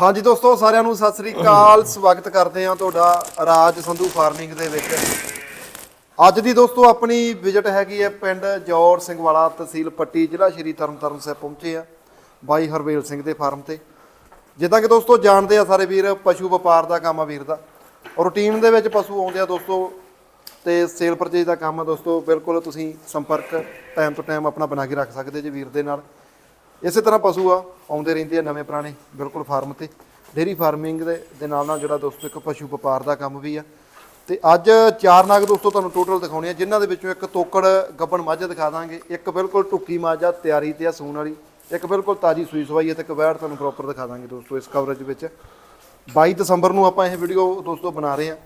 ਹਾਂਜੀ ਦੋਸਤੋ, ਸਾਰਿਆਂ ਨੂੰ ਸਤਿ ਸ੍ਰੀ ਅਕਾਲ। ਸਵਾਗਤ ਕਰਦੇ ਹਾਂ ਤੁਹਾਡਾ ਰਾਜ ਸੰਧੂ ਫਾਰਮਿੰਗ ਦੇ ਵਿੱਚ। ਅੱਜ ਦੀ ਦੋਸਤੋ, ਆਪਣੀ ਵਿਜ਼ਿਟ ਹੈਗੀ ਹੈ ਪਿੰਡ ਜੌਰ ਸਿੰਘ ਵਾਲਾ ਤਹਿਸੀਲ ਪੱਟੀ, ਜ਼ਿਲ੍ਹਾ ਸ਼੍ਰੀ ਤਰਨਤਾਰਨ ਸਾਹਿਬ ਪਹੁੰਚੇ ਆ ਬਾਈ ਹਰਵੇਲ ਸਿੰਘ ਦੇ ਫਾਰਮ ਤੇ। ਜਿੱਦਾਂ ਕਿ ਦੋਸਤੋ, ਜਾਣਦੇ ਆ ਸਾਰੇ ਵੀਰ, ਪਸ਼ੂ ਵਪਾਰ ਦਾ ਕੰਮ ਆ ਵੀਰ ਦਾ। ਰੂਟੀਨ ਦੇ ਵਿੱਚ ਪਸ਼ੂ ਆਉਂਦੇ ਆ ਦੋਸਤੋ ਤੇ ਸੇਲ ਪਰਚੇਜ ਦਾ ਕੰਮ ਆ ਦੋਸਤੋ। ਬਿਲਕੁਲ ਤੁਸੀਂ ਸੰਪਰਕ ਟਾਈਮ ਤੋਂ ਟਾਈਮ ਆਪਣਾ ਬਣਾ ਕੇ ਰੱਖ ਸਕਦੇ ਜੇ ਵੀਰ ਦੇ ਨਾਲ। ਇਸੇ ਤਰ੍ਹਾਂ ਪਸ਼ੂ ਆ, ਆਉਂਦੇ ਰਹਿੰਦੇ ਆ ਨਵੇਂ ਪੁਰਾਣੇ, ਬਿਲਕੁਲ ਫਾਰਮ ਤੇ। ਡੇਰੀ ਫਾਰਮਿੰਗ ਦੇ ਦੇ ਨਾਲ ਨਾਲ ਜਿਹੜਾ ਦੋਸਤੋ ਇੱਕ ਪਸ਼ੂ ਵਪਾਰ ਦਾ ਕੰਮ ਵੀ ਆ। ਤੇ ਅੱਜ ਚਾਰ ਨਾਗ ਦੋਸਤੋ ਤੁਹਾਨੂੰ ਟੋਟਲ ਦਿਖਾਉਣੇ ਆ, ਜਿਨ੍ਹਾਂ ਦੇ ਵਿੱਚੋਂ ਇੱਕ ਤੋਕੜ ਗੱਬਣ ਮੱਝ ਦਿਖਾ ਦਾਂਗੇ, ਇੱਕ ਬਿਲਕੁਲ ਟੁੱਕੀ ਮੱਝ ਆ ਤਿਆਰੀ ਤੇ ਆ ਸੂਣ ਵਾਲੀ, ਇੱਕ ਬਿਲਕੁਲ ਤਾਜੀ ਸੂਈ ਸਵਾਈ ਹੈ ਤੇ ਇੱਕ ਤੁਹਾਨੂੰ ਪ੍ਰੋਪਰ ਦਿਖਾ ਦਾਂਗੇ ਦੋਸਤੋ ਇਸ ਕਵਰੇਜ ਵਿੱਚ। 22 ਦਸੰਬਰ ਨੂੰ ਆਪਾਂ ਇਹ ਵੀਡੀਓ ਦੋਸਤੋ ਬਣਾ ਰਹੇ ਆ।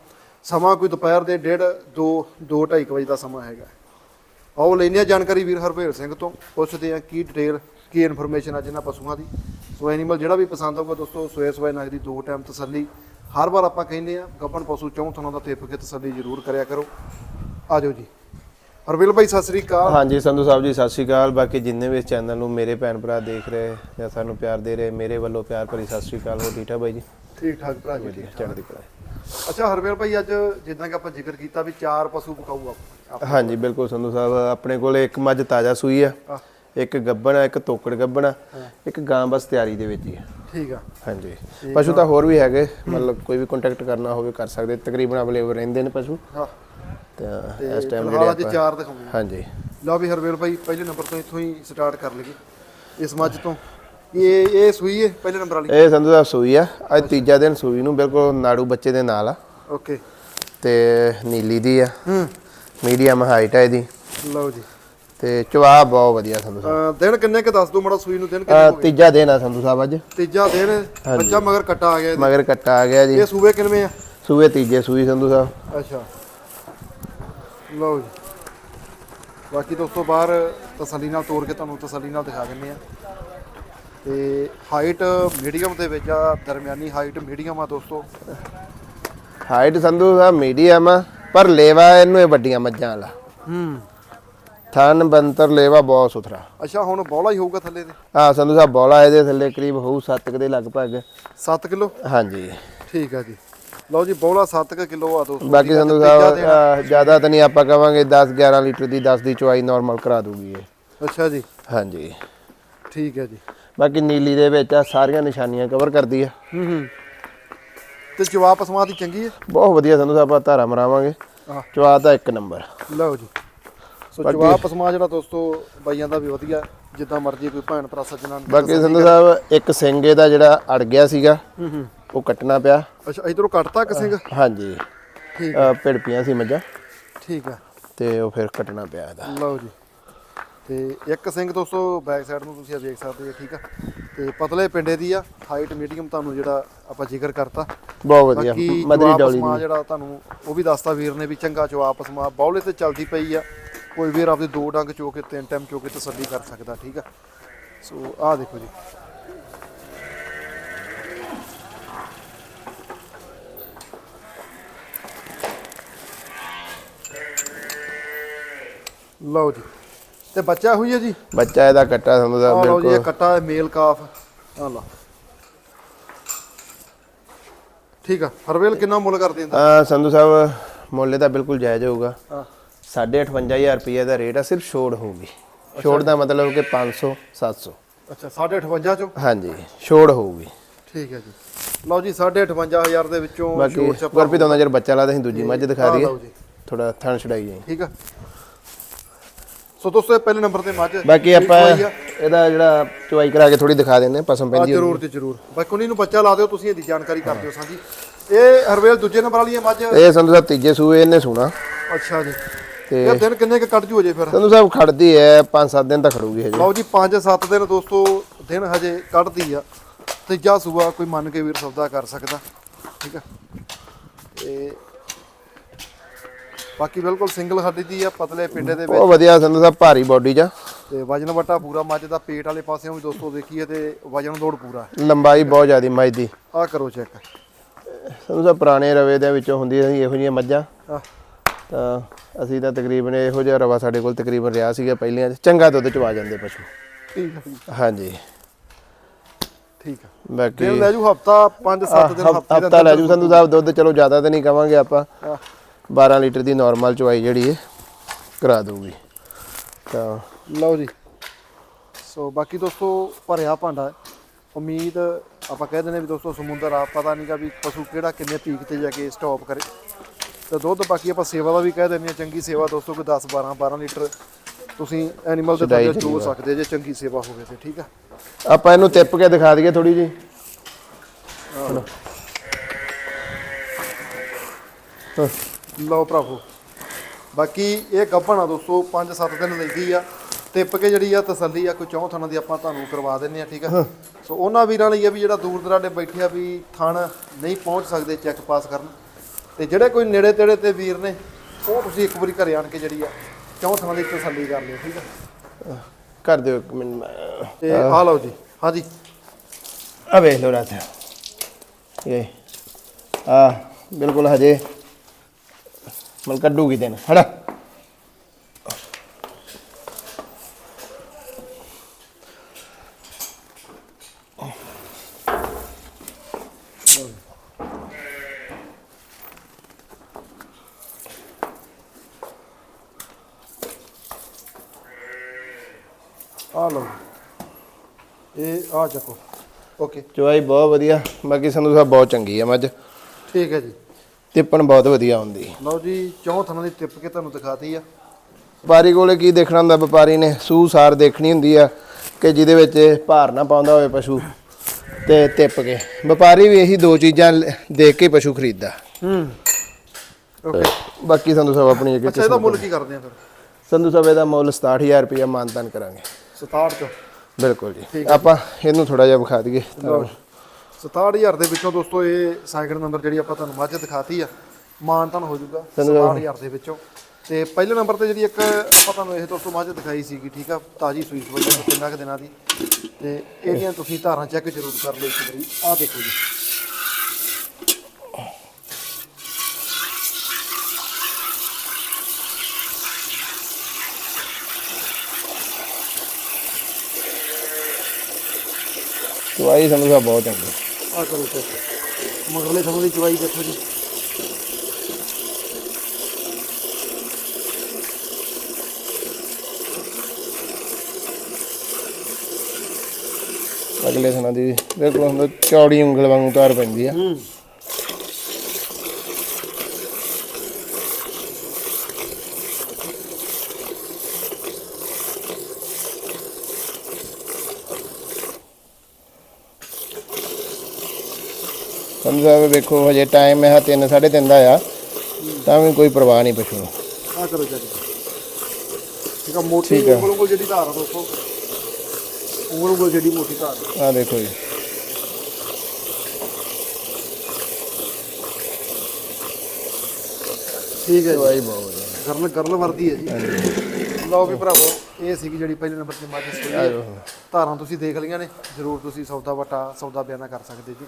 ਸਮਾਂ ਕੋਈ ਦੁਪਹਿਰ ਦੇ 1:30 2 2:30 ਵਜੇ ਦਾ ਸਮਾਂ ਹੈਗਾ। ਆਓ ਲੈਂਦੇ ਹਾਂ ਜਾਣਕਾਰੀ ਵੀਰ ਹਰਭੇਲ ਸਿੰਘ ਤੋਂ ਪੁੱਛਦੇ ਆ ਕੀ ਡਿਟੇਲ ਕੀ ਇਨਫੋਰਮੇਸ਼ਨ ਆ ਜਿਹਨਾਂ ਪਸ਼ੂਆਂ ਦੀ। ਸੋ ਐਨੀਮਲ ਜਿਹੜਾ ਵੀ ਪਸੰਦ ਆਊਗਾ ਦੋਸਤੋ ਸੋਏ ਸੋਏ ਨਗ ਦੀ ਦੋ ਟਾਈਮ ਤਸੱਲੀ। ਹਰ ਵਾਰ ਆਪਾਂ ਕਹਿੰਦੇ ਆ ਗੱਪਣ ਪਸ਼ੂ ਚੌਂ ਥਾਂ ਦਾ ਟਿਪ ਕੇ ਤਸੱਲੀ ਜ਼ਰੂਰ ਕਰਿਆ ਕਰੋ। ਆਜੋ ਜੀ। ਹਰਵੇਲ ਭਾਈ ਸਤਿ ਸ੍ਰੀ ਅਕਾਲ। ਹਾਂਜੀ ਸੰਧੂ ਸਾਹਿਬ ਜੀ ਸਤਿ ਸ਼੍ਰੀ ਅਕਾਲ। ਬਾਕੀ ਜਿੰਨੇ ਵੀ ਇਸ ਚੈਨਲ ਨੂੰ ਮੇਰੇ ਭੈਣ ਭਰਾ ਦੇਖ ਰਹੇ ਜਾਂ ਸਾਨੂੰ ਪਿਆਰ ਦੇ ਰਹੇ ਮੇਰੇ ਵੱਲੋਂ ਪਿਆਰ ਭਰੀ ਸਤਿ ਸ਼੍ਰੀ ਅਕਾਲ ਹੋ ਠੀਠਾ ਬਾਈ ਜੀ? ਠੀਕ ਠਾਕ ਭਰਾ ਜੀ ਚੜ੍ਹਦੀ ਕਲਾ ਅੱਛਾ ਹਰਵੇਲ ਭਾਈ ਅੱਜ ਜਿੱਦਾਂ ਕਿ ਆਪਾਂ ਜ਼ਿਕਰ ਕੀਤਾ ਵੀ ਚਾਰ ਪਸ਼ੂ ਪਕਾਊ ਆਪਾਂ ਹਾਂਜੀ ਬਿਲਕੁਲ ਸੰਧੂ ਸਾਹਿਬ ਆਪਣੇ ਕੋਲ ਇੱਕ ਮੱਝ ਤਾਜ਼ਾ ਸੂਈ ਆ ਇੱਕ ਗੱਬਣ ਆ ਇੱਕ ਤੋਕੜ ਗੱਬਣ ਆ ਇੱਕ ਗਾਂ ਬਸ ਤਿਆਰੀ ਦੇ ਵਿੱਚ ਹੀ ਆ। ਠੀਕ ਆ। ਹਾਂਜੀ। ਪਸ਼ੂ ਤਾਂ ਹੋਰ ਵੀ ਹੈਗੇ ਮਤਲਬ ਕੋਈ ਵੀ ਕੰਟੈਕਟ ਕਰਨਾ ਹੋਵੇ ਕਰ ਸਕਦੇ ਤਕਰੀਬਨ ਅਵੇਲੇਬਲ ਰਹਿੰਦੇ ਨੇ ਪਸ਼ੂ। ਹਾਂ। ਤਾਂ ਇਸ ਟਾਈਮ ਜਿਹੜੇ ਅੱਜ ਆਪਾਂ ਚਾਰ ਦਿਖਾਉਂਦੇ ਹਾਂਜੀ। ਲਓ ਵੀ ਹਰਵੇਲ ਭਾਈ ਪਹਿਲੇ ਨੰਬਰ ਤੋਂ ਇੱਥੋਂ ਹੀ ਸਟਾਰਟ ਕਰ ਲਈਏ ਇਸ ਮੱਝ ਤੋਂ। ਇਹ ਇਹ ਸੂਈ ਹੈ ਪਹਿਲੇ ਨੰਬਰ ਵਾਲੀ? ਇਹ ਸੰਧੂ ਸਾਹਿਬ ਸੂਈ ਆ। ਅੱਜ ਤੀਜਾ ਦਿਨ ਸੂਈ ਨੂੰ ਬਿਲਕੁਲ ਨਾੜੂ ਬੱਚੇ ਦੇ ਨਾਲ ਆ। ਓਕੇ। ਤੇ ਨੀਲੀ ਦੀ ਆ। ਹੂੰ। ਮੀਡੀਅਮ ਹਾਈਟ ਹੈ ਇਹਦੀ। ਲਓ ਜੀ। ਤੇ ਚਵਾ ਬਹੁਤ ਵਧੀਆ ਸੰਧੂ ਸਾਹਿਬ। ਦਿਨ ਕਿੰਨੇ ਕ ਦੱਸ ਦੋ ਮੜਾ ਸੂਈ ਨੂੰ ਦਿਨ ਕਿੰਨੇ ਹੋ ਗਏ? ਤੀਜਾ ਦਿਨ ਆ ਸੰਧੂ ਸਾਹਿਬ ਅੱਜ। ਤੀਜਾ ਦਿਨ ਬੱਚਾ ਮਗਰ ਕੱਟਾ ਆ ਗਿਆ। ਮਗਰ ਕੱਟਾ ਆ ਗਿਆ ਜੀ। ਇਹ ਸੂਬੇ ਕਿੰਨੇ ਆ? ਸੂਏ ਤੀਜੇ ਸੂਈ ਸੰਧੂ ਸਾਹਿਬ। ਅੱਛਾ। ਲਓ ਜੀ। ਬਾਕੀ ਦੋਸਤੋ ਬਾਹਰ ਤਸੱਲੀ ਨਾਲ ਤੋੜ ਕੇ ਤੁਹਾਨੂੰ ਤਸੱਲੀ ਨਾਲ ਦਿਖਾ ਦਿੰਨੇ ਆ। ਤੇ ਹਾਈਟ ਮੀਡੀਅਮ ਦੇ ਵਿੱਚ ਆ ਦਰਮਿਆਨੀ ਹਾਈਟ ਮੀਡੀਅਮ ਆ ਦੋਸਤੋ। ਹਾਈਟ ਸੰਧੂ ਸਾਹਿਬ ਮੀਡੀਅਮ ਆ ਪਰ ਲੇਵਾ ਇਹਨੂੰ ਇਹ ਵੱਡੀਆਂ ਮੱਝਾਂ ਵਾਲਾ। ਹੂੰ। ਥਣ ਬੰਤਰ ਲੇਵਾ ਬਹੁਤ ਸੁਥਰਾ। ਅੱਛਾ ਹੁਣ ਬੌਲਾ ਹੀ ਹੋਊਗਾ ਥੱਲੇ ਤੇ? ਹਾਂ ਸੰਧੂ ਸਾਹਿਬ ਬੋਲਾ ਇਹਦੇ ਥੱਲੇ ਕਰੀਬ ਹੋਊ 7 ਕੁ ਦੇ ਲਗਭਗ। 7 ਕਿਲੋ? ਹਾਂਜੀ। ਠੀਕ ਆ ਜੀ। ਲਓ ਜੀ ਬੌਲਾ 7 ਕਿਲੋ ਆ ਦੋਸਤੋ। ਬਾਕੀ ਸੰਧੂ ਸਾਹਿਬ ਜ਼ਿਆਦਾ ਤਾਂ ਨਹੀਂ ਆਪਾਂ ਕਵਾਂਗੇ 10 11 ਲੀਟਰ ਦੀ 10 ਦੀ ਚੁਆਈ ਨਾਰਮਲ ਕਰਾ ਦੂਗੀ ਇਹ। ਅੱਛਾ ਜੀ। ਹਾਂਜੀ। ਠੀਕ ਹੈ ਜੀ। ਬਾਕੀ ਨੀਲੀ ਦੇ ਵਿੱਚ ਆ ਸਾਰੀਆਂ ਨਿਸ਼ਾਨੀਆਂ ਕਵਰ ਕਰਦੀ ਆ। ਹੂੰ ਹੂੰ। ਤੇ ਜਵਾਬ ਪਸਮਾ ਦੀ ਚੰਗੀ ਹੈ ਬਹੁਤ ਵਧੀਆ ਸੰਧੂ ਸਾਹਿਬ ਆਪਾਂ ਧਾਰਾ ਮਰਾਵਾਂਗੇ। ਚਵਾ ਤਾਂ ਇੱਕ ਨੰਬਰ। ਲਓ ਜੀ। ਸੋ ਜਵਾਬ ਪਸਮਾ ਜਿਹੜਾ ਦੋਸਤੋ ਬਾਈਆਂ ਦਾ ਵੀ ਵਧੀਆ ਜਿੱਦਾਂ ਮਰਜ਼ੀ ਕੋਈ ਭੈਣ ਭਰਾ ਸੱਜਣਾ ਬਾਕੀ ਸੰਧੂ ਸਾਹਿਬ ਇੱਕ ਸਿੰਗੇ ਦਾ ਜਿਹੜਾ ਅੜ ਗਿਆ ਸੀਗਾ ਹੂੰ ਹੂੰ। ਉਹ ਕੱਟਣਾ ਪਿਆ। ਅੱਛਾ ਇਧਰੋਂ ਕੱਟਤਾ ਕਿਸੇ ਹਾਂਜੀ। ਠੀਕ ਅਹ ਭਿੜਪੀਆਂ ਸੀ ਮੱਝਾਂ। ਠੀਕ ਆ। ਤੇ ਉਹ ਫਿਰ ਕੱਟਣਾ ਪਿਆ ਇਹਦਾ। ਲਓ ਜੀ। ਤੇ ਇੱਕ ਸਿੰਘ ਦੋਸਤੋ ਬੈਕ ਸਾਈਡ ਨੂੰ ਤੁਸੀਂ ਆ ਦੇਖ ਸਕਦੇ ਹੋ ਠੀਕ ਆ। ਤੇ ਪਤਲੇ ਪਿੰਡੇ ਦੀ ਆ ਹਾਈਟ ਮੀਡੀਅਮ ਤੁਹਾਨੂੰ ਜਿਹੜਾ ਆਪਾਂ ਜ਼ਿਕਰ ਕਰਤਾ। ਬਹੁਤ ਵਧੀਆ। ਮਦਰੀ ਡੌਲੀ ਦੀ। ਜਿਹੜਾ ਤੁਹਾਨੂੰ ਉਹ ਵੀ ਦੱਸਤਾ ਵੀਰ ਨੇ ਵੀ ਚੰਗਾ ਜਵਾਬ ਪਸਮਾ ਬੌਲੇ ਤੇ ਚਲਦੀ ਪਈ ਆ। ਕੋਈ ਵੀਰ ਆਪਦੇ ਦੋ ਡੰਗ ਚੋ ਕੇ ਤਿੰਨ ਟਾਈਮ ਚੋ ਕੇ ਤਸੱਲੀ ਕਰ ਸਕਦਾ ਠੀਕ ਆ। ਸੋ ਆਹ ਦੇਖੋ ਜੀ। ਲਓ ਜੀ। ਤੇ ਬੱਚਾ ਹੋਈ ਹੈ ਜੀ? ਬੱਚਾ ਇਹਦਾ ਕੱਟਾ ਸਾਹਿਬ ਆਹ ਲਓ ਜੀ ਇਹ ਬਿਲਕੁਲ। ਕੱਟਾ ਹੈ ਮੇਲ ਕਾਫ। ਆਹ ਲਓ। ਠੀਕ ਆ ਹਰਵੇਲ ਕਿੰਨਾ ਮੁੱਲ ਕਰ ਦਿੰਦਾ? ਅਹ ਸੰਧੂ ਸਾਹਿਬ ਮੁੱਲ ਇਹਦਾ ਬਿਲਕੁਲ ਜਾਇਜ਼ ਹੋਊਗਾ। ਹਾਂ। 58500 ਰੁਪਏ ਦਾ ਰੇਟ ਆ ਸਿਰਫ ਛੋੜ ਹੋਊਗੀ। ਛੋੜ ਦਾ ਮਤਲਬ ਕਿ 500 700 ਅੱਛਾ 58 ਚੋਂ? ਹਾਂਜੀ ਛੋੜ ਹੋਊਗੀ। ਠੀਕ ਹੈ ਜੀ। ਲਓ ਜੀ 58500 ਦੇ ਵਿੱਚੋਂ ਬਾਕੀ ਛੋਟ ਛੱਪਾ ਗੁਰਪ੍ਰੀਤ ਉਹਨਾਂ ਜਰ ਬੱਚਾ ਲਾਦਾ ਅਸੀਂ ਦੂਜੀ ਮੱਝ ਦਿਖਾ ਆਹ ਦਈਏ। ਲਓ ਜੀ। ਥੋੜਾ ਥਣ ਛਡਾਈ ਜਾਈ। ਠੀਕ ਆ। ਸੋ ਦੋਸਤੋ ਇਹ ਪਹਿਲੇ ਨੰਬਰ ਤੇ ਮੱਝ ਬਾਕੀ ਆਪਾਂ। ਇਹਦਾ ਜਿਹੜਾ ਚੁਆਈ ਕਰਾ ਕੇ ਥੋੜੀ ਦਿਖਾ ਦਿੰਦੇ ਪਸਮ ਆ ਪੈਂਦੀ ਹੋਊਗੀ। ਜ਼ਰੂਰ ਤੇ ਜ਼ਰੂਰ। ਬਾਕੀ ਨੂੰ ਬੱਚਾ ਲਾ ਦਿਓ ਤੁਸੀਂ ਇਹਦੀ ਜਾਣਕਾਰੀ ਕਰ ਦਿਓ ਸਾਂਝੀ। ਇਹ ਹਰਵੇਲ ਦੂਜੇ ਨੰਬਰ ਵਾਲੀ ਹੈ ਮੱਝ? ਇਹ ਸੰਧੂ ਸਾਹਿਬ ਤੀਜੇ ਸੂਏ ਇਹਨੇ ਸੁਣਾ। ਅੱਛਾ ਜੀ। ਤੇ ਇਹ ਦਿਨ ਕਿੰਨੇ ਕ ਕੱਢ ਜੂ ਅਜੇ ਫਿਰ? ਸੰਧੂ ਸਾਹਿਬ ਖੜਦੀ ਹੈ 5-7 ਦਿਨ ਤੱਕ ਖੜੂਗੀ ਹਜੇ। ਲਓ ਜੀ 5-7 ਦਿਨ ਦੋਸਤੋ ਦਿਨ ਹਜੇ ਕੱਢਦੀ ਆ। ਤੀਜਾ ਸੂਆ ਕੋਈ ਮੰਨ ਕੇ ਵੀਰ ਸੌਦਾ ਕਰ ਸਕਦਾ। ਠੀਕ ਆ। ਤੇ ਬਾਕੀ ਬਿਲਕੁਲ ਸਿੰਗਲ ਹੱਡੀ ਦੀ ਆ ਪਤਲੇ ਪਿੰਡੇ ਦੇ ਵਿੱਚ। ਬਹੁਤ ਵਧੀਆ ਸੰਧੂ ਸਾਹਿਬ ਭਾਰੀ ਬਾਡੀ ਜਾ ਤੇ ਵਜਨ ਵਟਾ ਪੂਰਾ ਮੱਝ ਦਾ ਪੇਟ ਵਾਲੇ ਪਾਸਿਓਂ ਵੀ ਦੋਸਤੋ ਦੇਖੀਏ ਤੇ ਵਜਨ ਦੌੜ ਪੂਰਾ ਲੰਬਾਈ ਬਹੁਤ ਜ਼ਿਆਦੀ ਮੱਝ ਦੀ। ਆ ਕਰੋ ਚੈੱਕ ਸੰਧੂ ਸਾਹਿਬ ਪੁਰਾਣੇ ਰਵੇ ਦੇ ਵਿੱਚੋਂ ਹੁੰਦੀਆਂ ਸੀ ਇਹੋ ਜਿਹੀਆਂ ਮੱਝਾਂ। ਆ ਤਾਂ ਅਸੀਂ ਤਾਂ ਤਕਰੀਬਨ ਇਹੋ ਜਿਹਾ ਰਵਾ ਸਾਡੇ ਕੋਲ ਤਕਰੀਬਨ ਰਿਹਾ ਸੀਗਾ ਪਹਿਲੀਆਂ 'ਚ ਚੰਗਾ ਦੁੱਧ ਚਵਾ ਜਾਂਦੇ ਪਸ਼ੂ। ਠੀਕ ਆ ਜੀ। ਹਾਂਜੀ। ਠੀਕ ਆ। ਬਾਕੀ ਦਿਨ ਲੈ ਜੂ ਹਫਤਾ 5-7 ਦਿਨ ਹਫ਼ਤੇ ਹਫਤਾ ਲੈ ਜੂ ਸੰਧੂ ਸਾਹਿਬ ਦੁੱਧ ਚਲੋ ਜ਼ਿਆਦਾ ਤਾਂ ਨਹੀਂ ਕਵਾਂਗੇ ਆਪਾਂ। 12 ਲੀਟਰ ਦੀ ਨਾਰਮਲ ਚੁਆਈ ਜਿਹੜੀ ਹੈ ਕਰਾ ਦੂਗੀ ਤਾਂ ਲਓ ਜੀ। ਸੋ ਬਾਕੀ ਦੋਸਤੋ ਭਰਿਆ ਭਾਂਡਾ ਹੈ। ਉਮੀਦ ਆਪਾਂ ਕਹਿ ਦਿੰਦੇ ਵੀ ਦੋਸਤੋ ਸਮੁੰਦਰ ਆ ਪਤਾ ਨਹੀਂਗਾ ਵੀ ਪਸ਼ੂ ਕਿਹੜਾ ਕਿੰਨੇ ਪੀਕ ਤੇ ਜਾ ਕੇ ਸਟਾਪ ਕਰੇ। ਤੇ ਦੁੱਧ ਬਾਕੀ ਆਪਾਂ ਸੇਵਾ ਦਾ ਵੀ ਕਹਿ ਦਿੰਦੇ ਆ ਚੰਗੀ ਸੇਵਾ ਦੋਸਤੋ ਕੋਈ 10 12 12 ਲੀਟਰ ਤੁਸੀਂ ਐਨੀਮਲ ਦੇ ਥੱਲੇ ਚੋ ਸਕਦੇ ਜੇ ਚੰਗੀ ਸੇਵਾ ਹੋਵੇ ਤੇ ਠੀਕ ਆ? ਆਪਾਂ ਇਹਨੂੰ ਤਿੱਪ ਕੇ ਦਿਖਾ ਦਈਏ ਥੋੜੀ ਜੀ ਲਓ ਭਰਾਵੋ। ਬਾਕੀ ਇਹ ਗੱਭਣ ਆ ਦੋਸਤੋ 5-7 ਦਿਨ ਲੈਂਦੀ ਆ। ਟਿੱਪ ਕੇ ਜਿਹੜੀ ਆ ਤਸੱਲੀ ਆ ਕੋਈ ਚੌਂ ਥਾਣਾ ਦੀ ਆਪਾਂ ਤੁਹਾਨੂੰ ਕਰਵਾ ਦਿੰਨੇ ਆ ਠੀਕ ਆ? ਸੋ ਉਹਨਾਂ ਵੀਰਾਂ ਲਈ ਆ ਵੀ ਜਿਹੜਾ ਦੂਰ ਦਰਾਡੇ ਬੈਠੇ ਆ ਵੀ ਥਣ ਨਹੀਂ ਪਹੁੰਚ ਸਕਦੇ ਚੈੱਕ ਪਾਸ ਕਰਨ। ਤੇ ਜਿਹੜੇ ਕੋਈ ਨੇੜੇ ਤੇੜੇ ਤੇ ਵੀਰ ਨੇ ਉਹ ਤੁਸੀਂ ਇੱਕ ਵਾਰੀ ਘਰੇ ਆਣ ਕੇ ਜਿਹੜੀ ਆ ਚੌਂ ਥਾਣਾ ਦੀ ਤਸੱਲੀ ਕਰ ਲਿਓ ਠੀਕ ਆ? ਕਰ ਦਿਓ ਇੱਕ ਮਿੰਟ ਤੇ ਆ ਲਓ ਜੀ ਹਾਂਜੀ ਆ ਵੇਖ ਲਓ ਰਾਤ। ਇਹ ਆ ਬਿਲਕੁਲ ਹਜੇ ਮਲ ਕੱਢੂਗੀ ਤੈਨੂੰ ਹੜਾ ਆ ਲਓ ਇਹ ਆ ਚੱਕੋ ਓਕੇ ਚੁਆਈ ਬਹੁਤ ਵਧੀਆ ਬਾਕੀ ਸੰਧੂ ਸਾਹਿਬ ਬਹੁਤ ਚੰਗੀ ਆ ਮੱਝ ਠੀਕ ਹੈ ਜੀ ਤਿੱਪਣ ਬਹੁਤ ਵਧੀਆ ਹੁੰਦੀ। ਲਓ ਜੀ ਚੌਂ ਥਾਣਾ ਦੀ ਟਿੱਪ ਕੇ ਤੁਹਾਨੂੰ ਦਿਖਾਤੀ ਆ। ਵਪਾਰੀ ਕੋਲੇ ਕੀ ਦੇਖਣਾ ਹੁੰਦਾ? ਵਪਾਰੀ ਨੇ ਸੂਹ ਸਾਰ ਦੇਖਣੀ ਹੁੰਦੀ ਆ ਕਿ ਜਿਹਦੇ ਵਿੱਚ ਭਾਰ ਨਾ ਪਾਉਂਦਾ ਹੋਵੇ ਪਸ਼ੂ ਤੇ ਤਿੱਪ ਕੇ। ਵਪਾਰੀ ਵੀ ਇਹੀ ਦੋ ਚੀਜ਼ਾਂ ਦੇਖ ਕੇ ਪਸ਼ੂ ਖਰੀਦਦਾ। ਹੂੰ। ਓਕੇ। ਬਾਕੀ ਸੰਧੂ ਸਾਹਿਬ ਆਪਣੀ ਅੱਗੇ ਅੱਛਾ ਇਹਦਾ ਮੁੱਲ ਕੀ ਕਰਦੇ ਆ ਫਿਰ? ਸੰਧੂ ਸਾਹਿਬ ਇਹਦਾ ਮੁੱਲ 67000 ਰੁਪਇਆ ਮਾਨਤਾਨ ਕਰਾਂਗੇ। 67 ਚੋਂ। ਬਿਲਕੁਲ ਜੀ। ਆਪਾਂ ਇਹਨੂੰ ਥੋੜਾ ਜਿਹਾ ਵਿਖਾ ਦਈਏ। ਤਾਂ 67000 ਦੇ ਵਿੱਚੋਂ ਦੋਸਤੋ ਇਹ ਸਾਈਕਲ ਨੰਬਰ ਜਿਹੜੀ ਆਪਾਂ ਤੁਹਾਨੂੰ ਮੱਝ ਦਿਖਾਤੀ ਆ ਮਾਨਤਨ ਹੋ ਜਾਊਗਾ ਧੰਨਵਾਦ। 67000 ਦੇ ਵਿੱਚੋਂ। ਤੇ ਪਹਿਲੇ ਨੰਬਰ ਤੇ ਜਿਹੜੀ ਇੱਕ ਆਪਾਂ ਤੁਹਾਨੂੰ ਇਹ ਦੋਸਤੋ ਮੱਝ ਦਿਖਾਈ ਸੀਗੀ ਠੀਕ ਆ? ਤਾਜੀ ਸੂਈ ਸੂਈ ਕਿੰਨਾ ਕੁ ਦਿਨਾਂ ਦੀ। ਤੇ ਇਹਦੀਆਂ ਤੁਸੀਂ ਧਾਰਾਂ ਚੈੱਕ ਜ਼ਰੂਰ ਕਰ ਲਓ ਇੱਕ ਵਾਰੀ। ਆਹ ਦੇਖੋ ਜੀ। ਚੁਆਈ ਸਾਹਿਬ ਬਹੁਤ ਚੰਗੀ। ਆਹ ਕਰੋ ਚੈੱਕ। ਮਗਰਲੇ ਸਮੇਂ ਦੀ ਚਵਾਈ ਦੇਖੋ ਜੀ। ਅਗਲੇ ਸਨਾਂ ਦੀ ਬਿਲਕੁਲ ਹੁੰਦਾ ਚੌੜੀ ਉਂਗਲ ਵਾਂਗੂ ਤਾਰ ਪੈਂਦੀ ਆ। ਹੂੰ। ਸਾਹਿਬ ਵੇਖੋ ਹਜੇ ਟਾਈਮ ਹੈ 3 3:30 ਦਾ ਆ। ਤਾਂ ਵੀ ਕੋਈ ਪਰਵਾਹ ਨਹੀਂ ਪਸ਼ੂ ਨੂੰ। ਆਹ ਕਰੋ ਚੈੱਕ ਠੀਕ ਆ ਮੋਟੀ ਠੀਕ ਆ। ਉਂਗਲ ਉਂਗਲ ਜਿਹੜੀ ਧਾਰ ਆ ਦੋਸਤੋ। ਉਂਗਲ ਉਂਗਲ ਜਿਹੜੀ ਮੋਟੀ ਧਾਰ। ਆ। ਆ ਦੇਖੋ ਜੀ। ਠੀਕ ਹੈ ਜੀ। ਬਹੁਤ ਗਰਲ ਗਰਲ ਵਰਦੀ ਹੈ ਜੀ। ਲਓ ਵੀ ਭਰਾਵੋ ਇਹ ਸੀਗੀ ਜਿਹੜੀ ਪਹਿਲੇ ਨੰਬਰ ਤੇ ਮੱਝ ਸੋਈ ਹੈ। ਧਾਰਾਂ ਤੁਸੀਂ ਦੇਖ ਲਈਆਂ ਨੇ ਜਰੂਰ ਤੁਸੀਂ ਸੌਦਾ ਵਟਾ ਸੌਦਾ ਬਿਆਨਾ ਕਰ ਸਕਦੇ ਜੀ।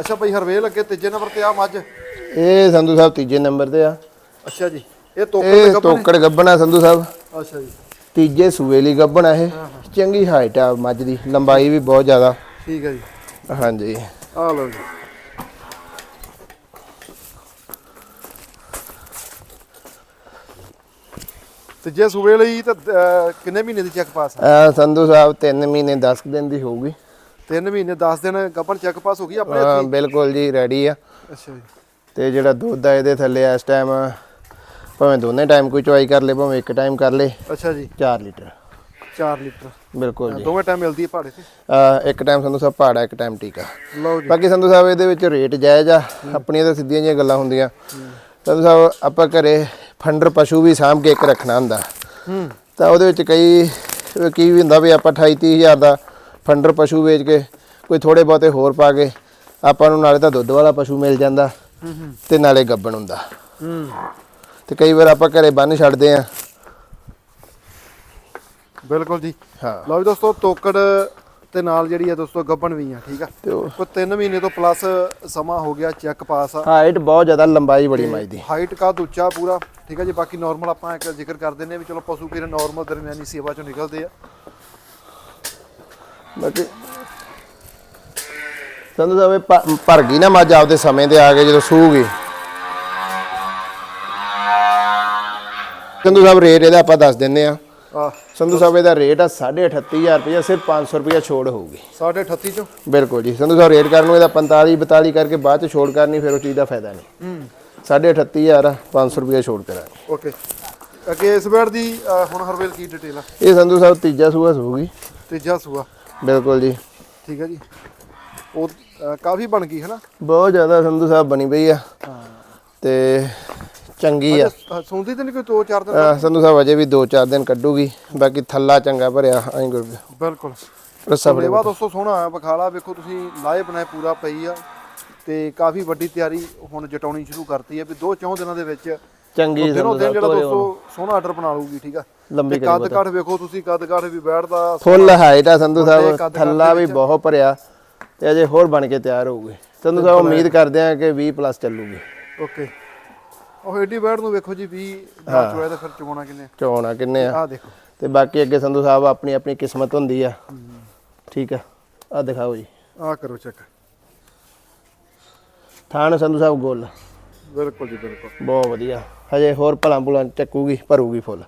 ਅੱਛਾ ਭਾਈ ਹਰਵੇਲ ਅੱਗੇ ਤੀਜੇ ਨੰਬਰ ਤੇ ਆ ਮੱਝ। ਇਹ ਸੰਧੂ ਸਾਹਿਬ ਤੀਜੇ ਨੰਬਰ ਤੇ ਆ। ਅੱਛਾ ਜੀ ਇਹ ਤੋਕੜ ਇਹ ਤੋਕੜ ਗੱਬਣਾ ਸੰਧੂ ਸਾਹਿਬ? ਅੱਛਾ ਜੀ। ਤੀਜੇ ਸੂਏ ਲਈ ਗੱਬਣਾ ਇਹ। ਚੰਗੀ ਹਾਈਟ ਆ ਮੱਝ ਦੀ ਲੰਬਾਈ ਵੀ ਬਹੁਤ ਜ਼ਿਆਦਾ। ਠੀਕ ਹੈ ਜੀ। ਹਾਂਜੀ। ਆ ਲਓ ਜੀ। ਤੀਜੇ ਸੂਬੇ ਲਈ ਤਾਂ ਅਹ, ਕਿੰਨੇ ਮਹੀਨੇ ਦੀ ਚੈੱਕ ਪਾਸ ਆ? ਸੰਧੂ ਸਾਹਿਬ 3 ਮਹੀਨੇ 10 ਦਿਨ ਦੀ ਹੋਊਗੀ। 3 ਮਹੀਨੇ 10 ਦਿਨ ਗੱਭਣ ਚੈੱਕ ਪਾਸ ਹੋ ਗਈ ਆਪਣੇ ਹਾਂ ਹੱਥੀਂ? ਬਿਲਕੁਲ ਜੀ ਰੈਡੀ ਆ। ਅੱਛਾ ਜੀ। ਤੇ ਜਿਹੜਾ ਦੁੱਧ ਆ ਇਹਦੇ ਥੱਲੇ ਇਸ ਟਾਈਮ ਭਾਵੇਂ ਦੋਨੇ ਟਾਈਮ ਕੋਈ ਚੁਆਈ ਕਰ ਲੇ ਭਾਵੇਂ ਇੱਕ ਟਾਈਮ ਕਰ ਲੇ ਅੱਛਾ ਜੀ। 4 ਲੀਟਰ। 4 ਲੀਟਰ। ਬਿਲਕੁਲ ਜੀ। ਦੋਵੇਂ ਟਾਈਮ ਮਿਲਦੀ ਹੈ ਭਾੜੇ ਤੇ? ਆ ਇੱਕ ਟਾਈਮ ਸੰਧੂ ਸਾਹਿਬ ਪਹਾੜਾ ਇੱਕ ਟਾਈਮ ਟੀਕਾ। ਲਓ ਜੀ। ਬਾਕੀ ਸੰਧੂ ਸਾਹਿਬ ਇਹਦੇ ਵਿੱਚ ਰੇਟ ਜਾਇਜ਼ ਆ। ਆਪਣੀਆਂ ਤਾਂ ਸਿੱਧੀਆਂ ਜਿਹੀਆਂ ਗੱਲਾਂ ਹੁੰਦੀਆਂ। ਸੰਧੂ ਸਾਹਿਬ ਆਪਾਂ ਘਰੇ ਫੰਡਰ ਪਸ਼ੂ ਵੀ ਸਾਂਭ ਕੇ ਇੱਕ ਰੱਖਣਾ ਹੁੰਦਾ। ਹੂੰ ਤਾਂ ਉਹਦੇ ਵਿੱਚ ਕਈ ਕੀ ਵੀ ਹੁੰਦਾ ਵੀ ਆਪਾਂ 28 30000 ਦਾ ਫੰਡਰ ਪਸ਼ੂ ਵੇਚ ਕੇ ਕੋਈ ਥੋੜੇ ਬਹੁਤੇ ਹੋਰ ਪਾ ਕੇ ਆਪਾਂ ਨੂੰ ਨਾਲੇ ਤਾਂ ਦੁੱਧ ਵਾਲਾ ਪਸ਼ੂ ਮਿਲ ਜਾਂਦਾ ਤੇ ਨਾਲੇ ਗੱਬਣ ਹੁੰਦਾ। ਹੂੰ ਤੇ ਕਈ ਵਾਰ ਆਪਾਂ ਘਰੇ ਬੰਨ ਛੱਡਦੇ ਆ ਬਿਲਕੁਲ ਜੀ। ਹਾਂ। ਲਓ ਜੀ ਦੋਸਤੋ ਤੋਕੜ ਤੇ ਨਾਲ ਜਿਹੜੀ ਹੈ ਦੋਸਤੋ ਗੱਭਣ ਵੀ ਆ ਠੀਕ ਆ? ਕੋਈ 3 ਮਹੀਨੇ ਤੋਂ ਪਲੱਸ ਸਮਾਂ ਹੋ ਗਿਆ ਚੈੱਕ ਪਾਸ ਆ। ਹਾਈਟ ਬਹੁਤ ਜ਼ਿਆਦਾ ਲੰਬਾਈ ਬੜੀ ਮਾਈ ਦੀ। ਹਾਈਟ ਕਾ ਉੱਚਾ ਪੂਰਾ ਠੀਕ ਹੈ ਜੀ? ਬਾਕੀ ਨਾਰਮਲ ਆਪਾਂ ਇੱਕ ਜ਼ਿਕਰ ਕਰ ਦਿੰਦੇ ਹਾਂ ਵੀ ਚਲੋ ਪਸ਼ੂ ਪੀਰ ਨਾਰਮਲ ਦਰਮਿਆਨੀ ਸੇਵਾ ਚੋਂ ਨਿਕਲਦੇ ਆ। ਬਾਕੀ ਸੰਧੂ ਸਾਹਿਬ ਭਰ ਗਈ ਨਾ ਮੱਝ ਆਪਦੇ ਸਮੇਂ ਤੇ ਆ ਕੇ ਜਦੋਂ ਸੂਗੀ ਸੰਧੂ ਸਾਹਿਬ ਰੇਟ ਇਹਦਾ ਆਪਾਂ ਦੱਸ ਦਿੰਦੇ ਆ ਆ। ਸੰਧੂ ਸਾਹਿਬ ਇਹਦਾ ਰੇਟ ਆ 38500 ਰੁਪਏ ਸਿਰਫ 500 ਰੁਪਏ ਛੋੜ ਹੋਊਗੀ। 38 ਚੋਂ? ਬਿਲਕੁਲ ਜੀ ਸੰਧੂ ਸਾਹਿਬ ਰੇਟ ਕਰਨ ਨੂੰ ਇਹਦਾ 45 42 ਕਰਕੇ ਬਾਅਦ ਚ ਛੋੜ ਕਰਨੀ ਫਿਰ ਉਹ ਚੀਜ਼ ਦਾ ਫਾਇਦਾ ਨਹੀਂ। ਹੂੰ। 38500 ਆ 500 ਰੁਪਏ ਛੋੜ ਕਰਾਂਗੇ। ਓਕੇ। ਅੱਗੇ ਇਸ ਬੈਡ ਦੀ ਹੁਣ ਹਰਵੇਲ ਕੀ ਡਿਟੇਲ ਆ? ਇਹ ਸੰਧੂ ਸਾਹਿਬ ਤੀਜਾ ਸੂਆ ਸੂਗੀ। ਤੀਜਾ ਸੂਆ। ਬਿਲਕੁਲ ਜੀ। ਠੀਕ ਹੈ ਜੀ। ਉਹ ਕਾਫੀ ਬਣ ਗਈ ਹੈ ਨਾ ਬਹੁਤ ਜ਼ਿਆਦਾ ਸੰਧੂ ਸਾਹਿਬ ਬਣੀ ਪਈ ਆ। ਤੇ ਚੰਗੀ ਆ। ਸੌਂਦੀ ਤੇ ਨਹੀਂ ਕੋਈ 2-4 ਦਿਨ ਸੰਧੂ ਸਾਹਿਬ ਅਜੇ ਵੀ 2-4 ਦਿਨ ਕੱਢੂਗੀ ਬਾਕੀ ਥੱਲਾ ਚੰਗਾ ਭਰਿਆ ਐਂ ਗੁਰ ਬਿਲਕੁਲ। ਰੱਸਾ ਫੜੇ ਲੇਵਾ ਦੋਸਤੋ ਸੋਹਣਾ ਬਖਾਲਾ ਵੇਖੋ ਤੁਸੀਂ ਲਾਏ ਬਣਾਏ ਪੂਰਾ ਪਈ ਆ ਤੇ ਕਾਫੀ ਵੱਡੀ ਤਿਆਰੀ ਹੁਣ ਜਟਾਉਣੀ ਸ਼ੁਰੂ ਕਰਤੀ ਹੈ ਵੀ ਦੋ ਚੌਂ ਦਿਨਾਂ ਦੇ ਵਿੱਚ ਚੰਗੀ ਸੰਧੂ ਸਾਹਿਬ ਜਿਹੜਾ ਦੋਸਤੋ ਸੋਹਣਾ ਆਰਡਰ ਬਣਾ ਲੂਗੀ ਠੀਕ ਆ? ਲੰਬੀ ਕੱਦ ਕਾਠ ਵੇਖੋ ਤੁਸੀਂ ਕੱਦ ਕਾਠ ਵੀ ਬੈਠਦਾ ਫੁੱਲ ਹਾਈਟ ਆ ਸੰਧੂ ਸਾਹਿਬ ਕੱਦ ਥੱਲਾ ਵੀ ਬਹੁਤ ਭਰਿਆ ਤੇ ਅਜੇ ਹੋਰ ਬਣ ਕੇ ਤਿਆਰ ਹੋਊਗੀ। ਸੰਧੂ ਸਾਹਿਬ ਉਮੀਦ ਕਰਦੇ ਆ ਕਿ 20 ਪਲੱਸ ਚੱਲੂਗੀ। ਓਕੇ। ਉਹ ਏਡੀ ਬੈਡ ਨੂੰ ਵੇਖੋ ਜੀ 20 ਦਾ ਚੋਇਆ ਤਾਂ ਫਿਰ ਚੋਣਾ ਕਿੰਨੇ ਚੋਣਾ ਕਿੰਨੇ ਆ। ਆ ਦੇਖੋ। ਤੇ ਬਾਕੀ ਅੱਗੇ ਸੰਧੂ ਸਾਹਿਬ ਆਪਣੀ ਆਪਣੀ ਕਿਸਮਤ ਹੁੰਦੀ ਆ। ਠੀਕ ਆ। ਆ ਦਿਖਾਓ ਜੀ। ਆ ਕਰੋ ਚੈੱਕ ਥਾਣ ਸੰਧੂ ਸਾਹਿਬ ਗੋਲ। ਬਿਲਕੁਲ ਜੀ ਬਿਲਕੁਲ। ਬਹੁਤ ਵਧੀਆ। ਹਜੇ ਹੋਰ ਭਲਾਂ ਭੁਲਾਂ ਚੱਕੂਗੀ ਭਰੂਗੀ ਫੁੱਲ।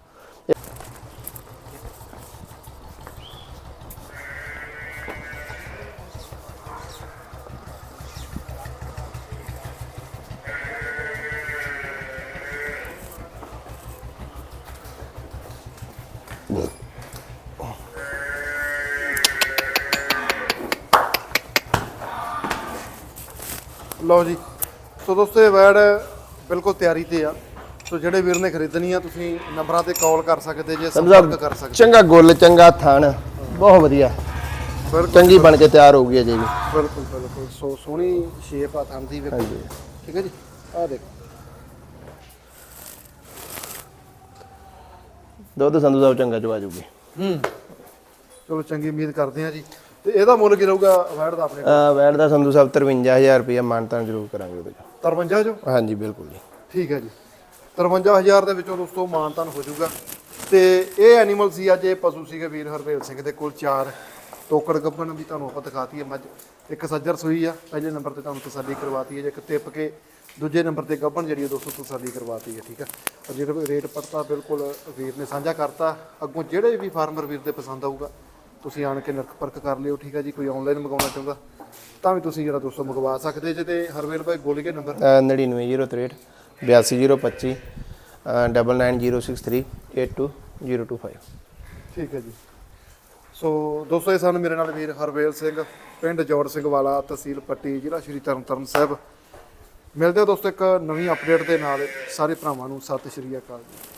ਲਓ ਜੀ। ਸੋ ਦੋਸਤੋ ਇਹ ਵੈਡ ਬਿਲਕੁਲ ਤਿਆਰੀ ਤੇ ਆ। ਸੋ ਜਿਹੜੇ ਵੀਰ ਨੇ ਖਰੀਦਣੀ ਆ ਤੁਸੀਂ ਨੰਬਰਾਂ ਤੇ ਕਾਲ ਕਰ ਸਕਦੇ ਜੇ ਸੰਪਰਕ ਕਰ ਸਕਦੇ। ਚੰਗਾ ਗੁੱਲ ਚੰਗਾ ਥਣ। ਬਹੁਤ ਵਧੀਆ। ਚੰਗੀ ਬਣ ਕੇ ਤਿਆਰ ਹੋਊਗੀ ਅਜੇ ਵੀ ਬਿਲਕੁਲ ਬਿਲਕੁਲ। ਸੋ ਸੋਹਣੀ ਸ਼ੇਪ ਆ ਥਣ ਦੀ ਵੇਖੋ। ਠੀਕ ਹੈ ਜੀ? ਆ ਦੇਖੋ। ਦੁੱਧ ਸੰਧੂ ਸਾਹਿਬ ਚੰਗਾ ਚਵਾ ਜੂਗੀ। ਹੂੰ। ਚਲੋ ਚੰਗੀ ਉਮੀਦ ਕਰਦੇ ਆ ਜੀ। ਤੇ ਇਹਦਾ ਮੁੱਲ ਕੀ ਰਹੂਗਾ ਵੈਡ ਦਾ ਆਪਣੇ ਵੈਟ ਦਾ ਸੰਧੂ ਸਾਹਿਬ 53000 ਰੁਪਏ ਮਾਨਤਾਨ ਜ਼ਰੂਰ ਕਰਾਂਗੇ ਉਹਦੇ 'ਚ। 53 ਜੋ ਹਾਂਜੀ ਬਿਲਕੁਲ ਜੀ। ਠੀਕ ਹੈ ਜੀ। 53000 ਦੇ ਵਿੱਚੋਂ ਦੋਸਤੋ ਮਾਨਤਨ ਹੋ ਜਾਊਗਾ। ਤੇ ਇਹ ਐਨੀਮਲ ਸੀ ਅੱਜ ਇਹ ਪਸ਼ੂ ਸੀਗੇ ਵੀਰ ਹਰਵੇਲ ਸਿੰਘ ਦੇ ਕੋਲ ਚਾਰ। ਟੋਕੜ ਗੱਭਣ ਵੀ ਤੁਹਾਨੂੰ ਆਪਾਂ ਦਿਖਾਤੀ ਹੈ ਮੱਝ। ਇੱਕ ਸੱਜਰ ਸੂਈ ਆ ਪਹਿਲੇ ਨੰਬਰ ਤੇ ਤੁਹਾਨੂੰ ਤਸੱਲੀ ਕਰਵਾਤੀ ਹੈ। ਜੇ ਇੱਕ ਟਿੱਪ ਕੇ ਦੂਜੇ ਨੰਬਰ ਤੇ ਗੱਭਣ ਜਿਹੜੀ ਹੈ ਦੋਸਤੋ ਤਸੱਲੀ ਕਰਵਾਤੀ ਹੈ ਠੀਕ ਹੈ ਔਰ ਜਿਹੜਾ ਰੇਟ ਪੜਤਾ ਬਿਲਕੁਲ ਵੀਰ ਨੇ ਸਾਂਝਾ ਕਰਤਾ। ਅੱਗੋਂ ਜਿਹੜੇ ਵੀ ਫਾਰਮਰ ਵੀਰ ਦੇ ਪਸੰਦ ਆਊਗਾ ਤੁਸੀਂ ਆਣ ਕੇ ਨਰਕ ਪਰਖ ਕਰ ਲਿਓ ਠੀਕ ਹੈ ਜੀ ਕੋਈ ਆਨਲਾਈਨ ਮੰਗਾਉਣਾ ਚਾਹੁੰਦਾ ਤਾਂ ਵੀ ਤੁਸੀਂ ਜਿਹੜਾ ਦੋਸਤੋ ਮੰਗਵਾ ਸਕਦੇ ਜੇ ਤੇ ਹਰਵੇਲ ਭਾਈ ਗੋਲੀਏ ਨੰਬਰ ਅਹ 99063 82025 9906382025 ਠੀਕ ਹੈ ਜੀ। ਸੋ ਦੋਸਤੋ ਇਹ ਸਨ ਮੇਰੇ ਨਾਲ ਵੀਰ ਹਰਵੇਲ ਸਿੰਘ ਪਿੰਡ ਜੋੜ ਸਿੰਘ ਵਾਲਾ ਤਹਿਸੀਲ ਪੱਟੀ ਜ਼ਿਲ੍ਹਾ ਸ਼੍ਰੀ ਤਰਨਤਾਰਨ ਸਾਹਿਬ। ਮਿਲਦੇ ਹਾਂ ਦੋਸਤੋ ਇੱਕ ਨਵੀਂ ਅਪਡੇਟ ਦੇ ਨਾਲ। ਸਾਰੇ ਭਰਾਵਾਂ ਨੂੰ ਸਤਿ ਸ਼੍ਰੀ ਅਕਾਲ ਜੀ।